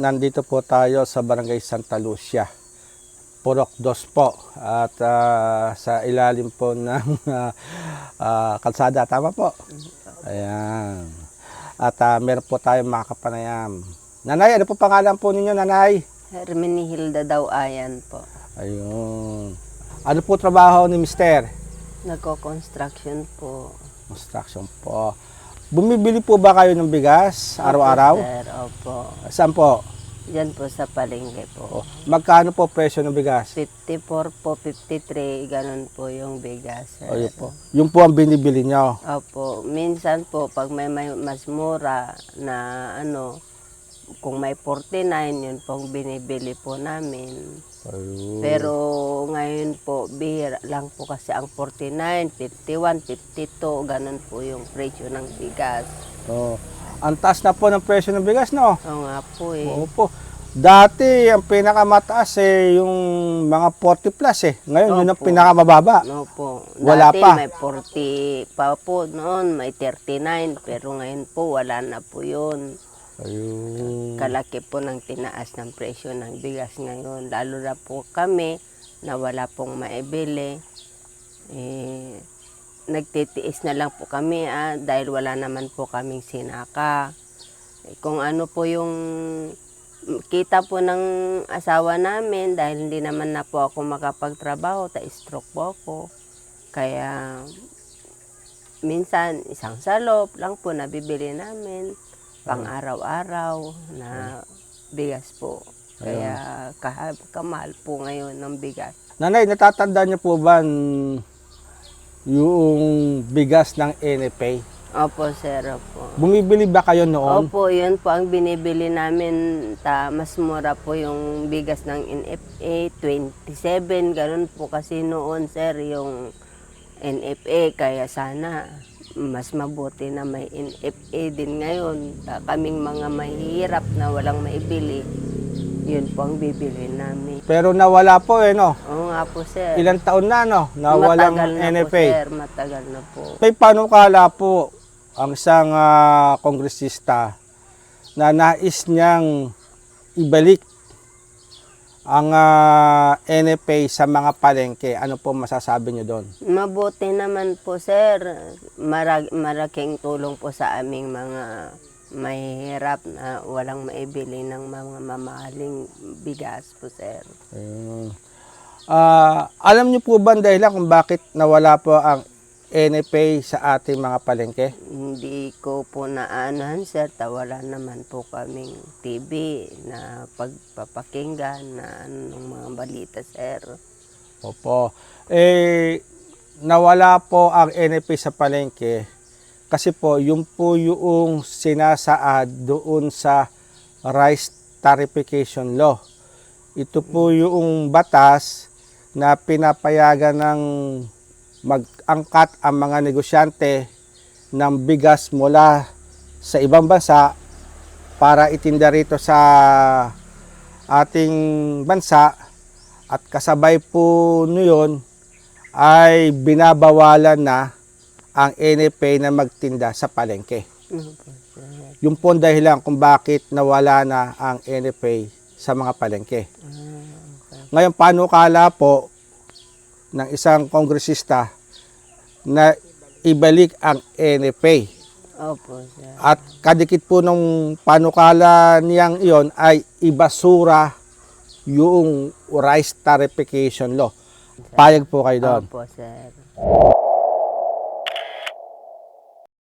Nandito po tayo sa Barangay Santa Lucia. Purok Dos po. At ah, sa ilalim po ng ah, ah, kalsada. Tama po? Ayan. At ah, meron po tayong mga kapanayam. Nanay, ano po pangalan po ninyo, Nanay? Hermenihilda daw ayan po. Ayun. Ano po trabaho ni Mister? Nagko-construction po. Construction po. Bumibili po ba kayo ng bigas araw-araw? Opo, sir, opo. Saan po? Diyan po sa palengke po. Oh, magkano po presyo ng bigas? 54 po, 53, ganun po yung bigas. Sir. Ayun po. Yung po ang binibili nyo. Opo, minsan po pag may, may mas mura na ano, kung may 49, yun pong binibili po namin. Ayun. Pero ngayon po, bihira lang po kasi ang 49, 51, 52, ganun po yung presyo ng bigas. Oh. Ang taas na po ng presyo ng bigas, no? Oo nga po eh. Oo po. Dati, ang pinakamataas eh, yung mga 40 plus eh. Ngayon, yun ang Opo. pinakamababa. No po. Wala Dati pa. may 40 pa po noon, may 39, pero ngayon po wala na po yun. Ayun. Kalaki po ng tinaas ng presyo ng bigas ngayon. Lalo na po kami na wala pong maibili. Eh, nagtitiis na lang po kami ah, dahil wala naman po kaming sinaka. Eh, kung ano po yung kita po ng asawa namin dahil hindi naman na po ako makapagtrabaho, ta-stroke po ako. Kaya minsan isang salop lang po nabibili namin pang araw-araw na bigas po. Kaya kahab kamahal po ngayon ng bigas. Nanay, natatanda niyo po ba n- yung bigas ng NFA? Opo, sir, opo. Bumibili ba kayo noon? Opo, yun po ang binibili namin. Ta, mas mura po yung bigas ng NFA, 27. Ganun po kasi noon, sir, yung NFA. Kaya sana mas mabuti na may NFA din ngayon. Ta, kaming mga mahihirap na walang maibili, yun po ang bibili namin. Pero nawala po eh, no? Oo nga po, sir. Ilang taon na, no? Nawalang matagal na NFA. po, sir. Matagal na po. May panukala po ang isang ah, kongresista na nais niyang ibalik ang ah, NFA sa mga palengke. Ano po masasabi niyo doon? Mabuti naman po, sir. Marag, maraking tulong po sa aming mga mahihirap na walang maibili ng mga mamahaling bigas po, sir. Ayun. Ah, alam niyo po ba ang dahilan kung bakit nawala po ang NFA sa ating mga palengke? Hindi ko po naanohan, sir. Tawala naman po kaming TV na pagpapakinggan na anong mga balita, sir. Opo. Eh, nawala po ang NFA sa palengke kasi po yung po yung sinasaad doon sa rice tarification law. Ito po yung batas na pinapayagan ng mag-angkat ang mga negosyante ng bigas mula sa ibang bansa para itinda rito sa ating bansa at kasabay po niyon ay binabawalan na ang NFA na magtinda sa palengke. Yung po ang dahilan kung bakit nawala na ang NFA sa mga palengke. Ah. Ngayon, paano kala po ng isang kongresista na ibalik ang NFA? Opo, sir. At kadikit po ng panukala niyang iyon ay ibasura yung rice tarification law. Payag po kayo doon. Opo, sir.